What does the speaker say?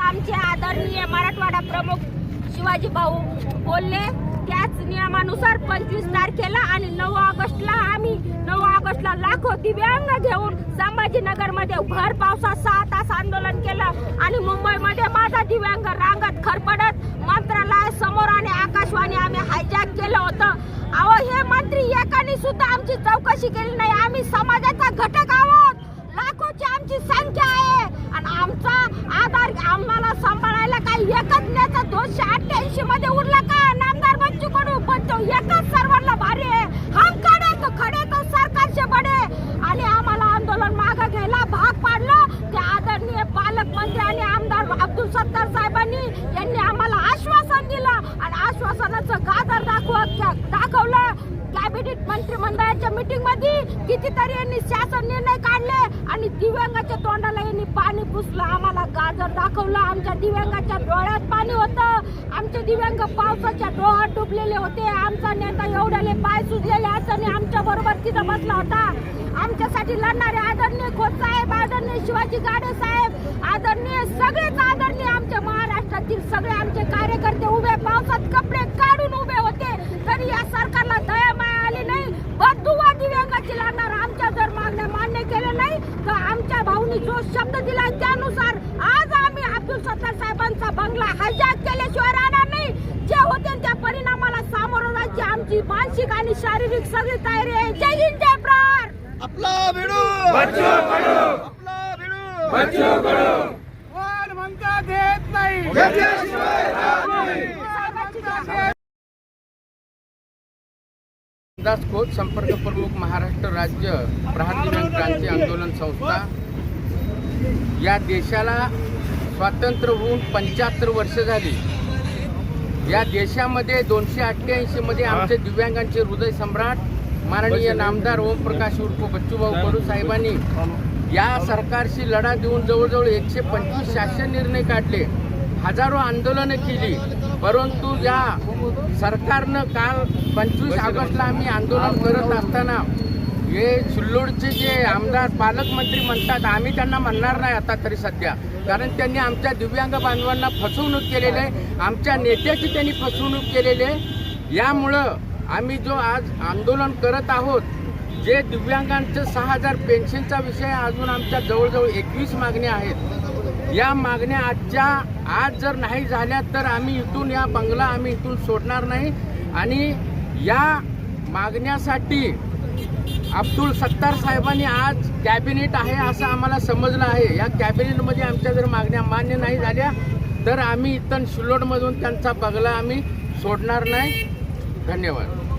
आमचे आदरणीय मराठवाडा प्रमुख शिवाजी भाऊ बोलले त्याच नियमानुसार पंचवीस तारखेला आणि नऊ ऑगस्टला आम्ही नऊ ऑगस्टला लाखो दिव्यांग घेऊन संभाजीनगरमध्ये भर पावसात सहा तास आंदोलन केलं आणि मुंबईमध्ये माझा दिव्यांग रांगत खरपडत मंत्रालय समोर आणि आकाशवाणी आम्ही हायजॅक केलं होतं. अहो हे मंत्री एकाने सुद्धा आमची चौकशी केली नाही. आम्ही समाजाचा घटक आहोत. लाखोची आमची संख्या आहे. आणि आमचा आम्हाला सांभाळायला काही एकच नेता दोनशे अठ्ठ्याऐंशी मध्ये उरला का? नामदार बच्चू कडू पण तो एकच सर्वांना भारी आहे. हम खडे तो खडे तो सरकारचे बडे. आणि आम्हाला आंदोलन मागे घ्यायला भाग पाडलं. ते आदरणीय पालकमंत्री आणि आमदार अब्दुल सत्तार साहेबांनी यांनी आम्हाला आश्वासन दिलं. आणि आश्वासनाचं गाजर दाखवत दाखवलं. कॅबिनेट मंत्रिमंडळाच्या मीटिंगमध्ये कितीतरी यांनी शासन निर्णय काढले. आणि दिव्यांगाच्या तोंडाला पुसला आम्हाला गाजर दाखवलं आमच्या दिव्यांगाच्या डोळ्यात पाणी होतं. आमचे दिव्यांग पावसाच्या डोळ्यात डुबलेले होते. आमचा नेता एवढ्याले पाय सुजलेले असताना आमच्या बरोबर तिथं बसला होता. आमच्यासाठी लढणारे आदरणीय खोत साहेब आदरणीय शिवाजी गाडे साहेब आदरणीय सगळेच आदरणीय आमच्या महाराष्ट्रातील सगळे आमचे कार्यकर्ते उभे पावसात कपडे काढून उभे होते. तरी या सरकारला दया माया आली नाही बदुवा दिव्यांगाची लढणार आमच्या जर मागण्या मान्य केल्या नाही तर भाऊनी जो शब्द दिला त्यानुसार आज आम्ही अब्दुल सत्तार साहेबांचा बंगला हायजॅक केल्याशिवाय राहणार नाही. जे होते त्या परिणामाला सामोरं जायची आमची मानसिक आणि शारीरिक सगळी तयारी आहे. जय हिंद जय प्रहार. आपला भिडू! बच्चू कडू आपला भिडू! बच्चू कडू वाढ म्हणता देत नाही? घेतल्याशिवाय राहत नाही. साहेबांची जय. दास खोत संपर्क प्रमुख महाराष्ट्र राज्य प्रहार दिनांक क्रांती आंदोलन संस्था या देशाला स्वातंत्र्य होऊन पंच्याहत्तर वर्ष झाली. या देशामध्ये दोनशे अठ्ठ्याऐंशी मध्ये आमचे दिव्यांगांचे हृदय सम्राट माननीय नामदार ओमप्रकाश उर्फ बच्चूभाऊ कडू साहेबांनी या सरकारशी लढा देऊन जवळजवळ एकशे पंचवीस शासन निर्णय काढले. हजारो आंदोलनं केली. परंतु या सरकारनं काल पंचवीस ऑगस्टला आम्ही आंदोलन करत असताना हे सिल्लोडचे जे आमदार पालकमंत्री म्हणतात आम्ही त्यांना म्हणणार नाही आता तरी सध्या. कारण त्यांनी आमच्या दिव्यांग बांधवांना फसवणूक केलेली आहे आमच्या नेत्याची त्यांनी फसवणूक केलेली आहे. यामुळं आम्ही जो आज आंदोलन करत आहोत जे दिव्यांगांचं सहा हजार पेन्शनचा विषय अजून आमच्या जवळजवळ एकवीस मागण्या आहेत. या मागण्या आजच्या आज जर नाही झाल्या तर आम्ही इथून या बंगला आम्ही इथून सोडणार नाही. आणि या मागण्यासाठी अब्दुल सत्तार साहेबांनी आज कॅबिनेट आहे असं आम्हाला समजलं आहे. या कॅबिनेटमध्ये आमच्या जर मागण्या मान्य नाही झाल्या तर आम्ही इथं शिल्लोडमधून त्यांचा बगला आम्ही सोडणार नाही. धन्यवाद.